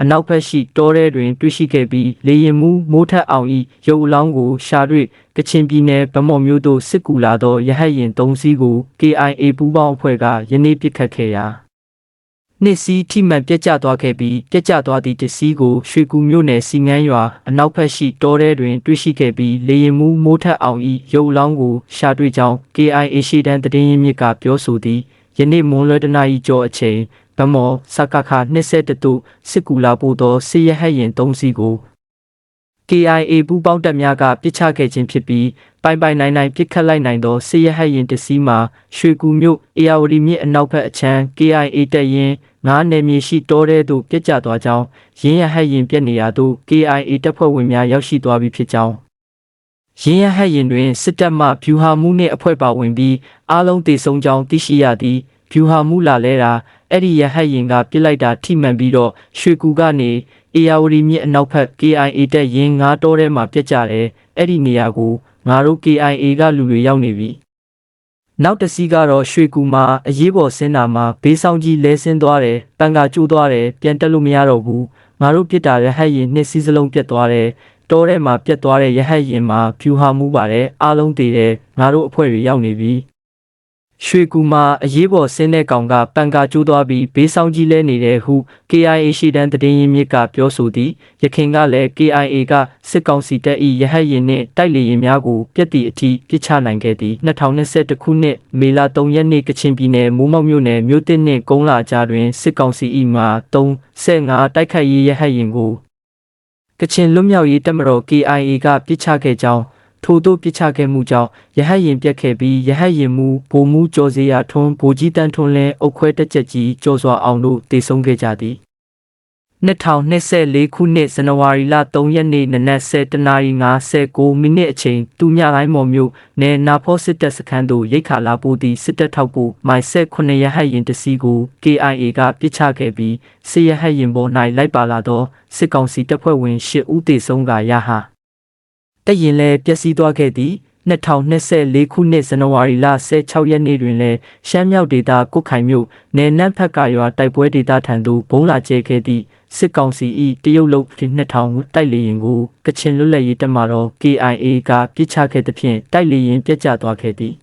အနောက်ဘက်ရှိတောထဲတွင် တွေ့ရှိခဲ့ပြီးလေရင်မှုမိုးထက်အောင်၏ရုပ်အလောင်းကိုရှာတွေ့ကချင်ပြည်နယ်ဗမော်မြို့သို့စစ်ကူလာသောရဟတ်ရင်၃စီးကို KIA ပူးပေါင်းအဖွဲ့ကယနေ့ပစ်ခတ်ခဲ့ရာနှစ်စီးထိမှန်ပြက်ကျသွားခဲ့ပြီးပြက်ကျသွားသည့်တစ်စီးကိုရွှေကူမြို့နယ်စီငန်းရွာအနောက်ဘက်ရှိတောထဲတွင် တွေ့ရှိခဲ့ပြီးလေရင်မှုမိုးထက်အောင်၏ရုပ်အလောင်းကိုရှာတွေ့ကြောင်း KIA ရှေ့တန်းတည်င်းရင်းမြစ်ကပြောဆိုသည်ယနေ့မွန်လွဲတနာရီကျော်အချိန် ဗမော်စကခ22တို့စစ်ကူလာပို့သောစစ်ရဟတ်ရင်၃စီးကို KIA ပူးပေါင်းတပ်များကပစ်ချခဲ့ခြင်းဖြစ်ပြီးပိုင်ပိုင်နိုင်နိုင်ပစ်ခတ်လိုက်နိုင်သောစစ်ရဟတ်ရင်တစ်စီးမှာရွှေကူမြို့အေယာဝတီမြစ်အနောက်ဘက်အချမ်း KIA တပ်ရင်းငားနယ်မြေရှိတောထဲသို့ပြစ်ကျသွားကြောင်းရင်းရဟတ်ရင်ပြက်နေရာသို့ KIA တပ်ဖွဲ့ဝင်များရောက်ရှိသွားပြီဖြစ်ကြောင်းရင်းရဟတ်ရင်တွင်စစ်တပ်မှဗျူဟာမှုနှင့်အဖွဲ့ပါဝင်ပြီးအားလုံးတည်ဆုံကြောင်းသိရှိရသည်ဗျူဟာမှုလာလဲတာ အဲ့ဒီရဟတ်ရင်ကပြစ်လိုက်တာထိမှန်ပြီးတော့ရွှေကူကနေအေယာဝတီမြစ်အနောက်ဘက် KIA တက်ရင်ငါးတောထဲမှာပြက်ကြတယ်အဲ့ဒီနေရာကိုငါတို့ KIA ကလူတွေရောက်နေပြီနောက်တစ်စီးကတော့ရွှေကူမှာအရေးပေါ်ဆင်းတာမှာဘေးဆောင်ကြီးလဲဆင်းသွားတယ်ပန်ကကျိုးသွားတယ်ပြန်တက်လို့မရတော့ဘူးငါတို့ပြစ်တာရဟတ်ရင်နှစ်စီးစလုံးပြက်သွားတယ်တောထဲမှာပြက်သွားတဲ့ရဟတ်ရင်မှာဖြူဟာမှုပါတယ်အားလုံးတည်တယ်ငါတို့အဖွဲ့တွေရောက်နေပြီ ရွှေကူမှာအရေးပေါ်ဆင်းတဲ့ကောင်ကပန်ကာကျိုးသွားပြီးဘေးဆောင်ကြီးလဲနေတယ်ဟု KIA ရှိတန်းတည်င်းရင်းမြစ်ကပြောဆိုသည်ရခိုင်ကလည်း KIA ကစစ်ကောင်စီတပ်၏ရဟတ်ရင်နှင့်တိုက်လေရင်များကိုပြက်တီအထိပစ်ချနိုင်ခဲ့သည်2021ခုနှစ်မေလ3ရက်နေ့ကချင်ပြည်နယ်မိုးမောက်မြို့နယ်မြို့တစ်နှင့်ကုန်းလာကြားတွင်စစ်ကောင်စီ၏မှ35တိုက်ခိုက်ရေးရဟတ်ရင်ကိုကချင်လွတ်မြောက်ရေးတပ်မတော် KIA ကပြစ်ချခဲ့ကြောင်း ထို့သို့ပြစ်ချခဲ့မှုကြောင့်ရဟတ်ရင်ပြက်ခဲ့ပြီးရဟတ်ရင်မူဗိုလ်မူကျော်စရာထွန်းဗိုလ်ကြီးတန်းထွန်းလင်းအုတ်ခွဲတက်ချက်ကြီးကျော်စွာအောင်တို့တည်ဆုံခဲ့ကြသည်2024ခုနှစ်ဇန်နဝါရီလ3ရက်နေ့နနက်10:59မိနစ်အချိန်တူညတိုင်းမော်မြို့နယ်နာဖောစစ်တပ်စခန်းသို့ရိတ်ခါလာပို့သည့်စစ်တပ်ထောက်ပို့မိုင်ဆက်9ရဟတ်ရင်တစီးကို KIA ကပစ်ချခဲ့ပြီးစစ်ရဟတ်ရင်ပေါ်၌လိုက်ပါလာသောစစ်ကောင်စီတပ်ဖွဲ့ဝင်10ဦးသေဆုံးကရဟာ တက်ရင်လည်းပျက်စီးသွားခဲ့သည်2024ခုနှစ်ဇန်နဝါရီလ16ရက်နေ့တွင်လည်းရှမ်းမြောက်ဒေသကုတ်ခိုင်မြို့နယ်နန်းဖက်ကရွာတိုက်ပွဲဒေသထံသို့ဘုံလာကျဲခဲ့သည့်စစ်ကောင်စီ၏တရုတ်လုတ်2000တိုက်လေရင်ကိုကချင်လွတ်လပ်ရေးတပ်မတော် KIA ကပြစ်ချခဲ့သဖြင့်တိုက်လေရင်ပြက်ကျသွားခဲ့သည်